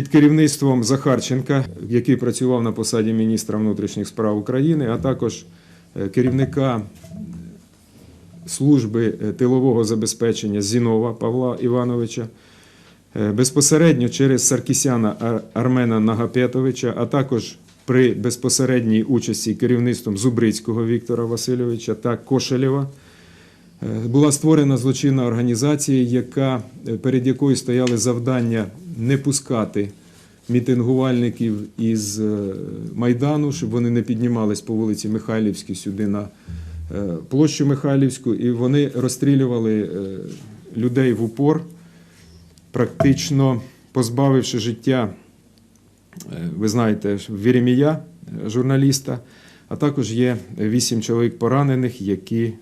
Під керівництвом Захарченка, який працював на посаді міністра внутрішніх справ України, а також е, керівника служби е, тилового забезпечення Зінова Павла Івановича, е, безпосередньо через Саркісяна Армена Нагапетовича, а також при безпосередній участі керівництвом Зубрицького Віктора Васильовича та Кошелєва. Е, Була створена злочинна організація, яка, е, перед якою стояли завдання не пускати мітингувальників із е, Майдану, щоб вони не піднімались по вулиці Михайлівській сюди на площу Михайлівську, і вони розстрілювали людей в упор, практично позбавивши життя, ви знаєте, Вєремія, е, журналіста, а також є вісім чоловік поранених, які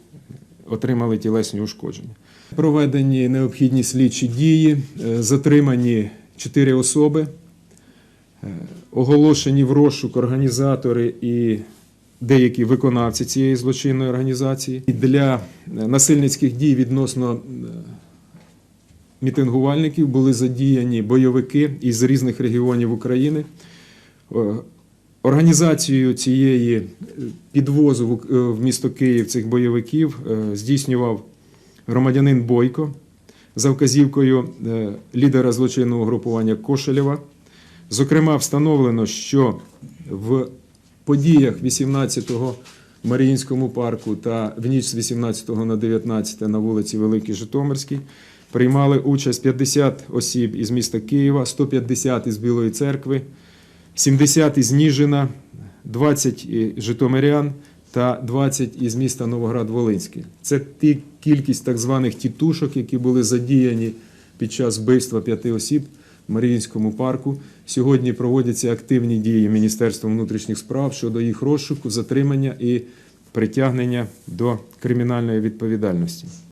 отримали тілесні ушкодження. Проведені необхідні слідчі дії, е, затримані чотири особи, е, оголошені в розшук організатори і деякі виконавці цієї злочинної організації. І Для е, насильницьких дій відносно мітингувальників були задіяні бойовики із різних регіонів України. Організацією цієї е, підвозу в- е, місто Київ цих бойовиків е, здійснював громадянин Бойко за вказівкою лідера злочинного групування Кошелєва. Зокрема, встановлено, що в подіях 18-го в Маріїнському парку та в ніч з 18 на 19 на вулиці Великій Житомирській приймали участь 50 осіб із міста Києва, 150 із Білої церкви, 70 із Ніжина, 20 і житомирян та 20 із міста Новоград-Волинський. Це ті кількість так званих тітушок, які були задіяні під час вбивства п'яти осіб в Маріїнському парку. Сьогодні проводяться активні дії Міністерства внутрішніх справ щодо їх розшуку, затримання і притягнення до кримінальної відповідальності.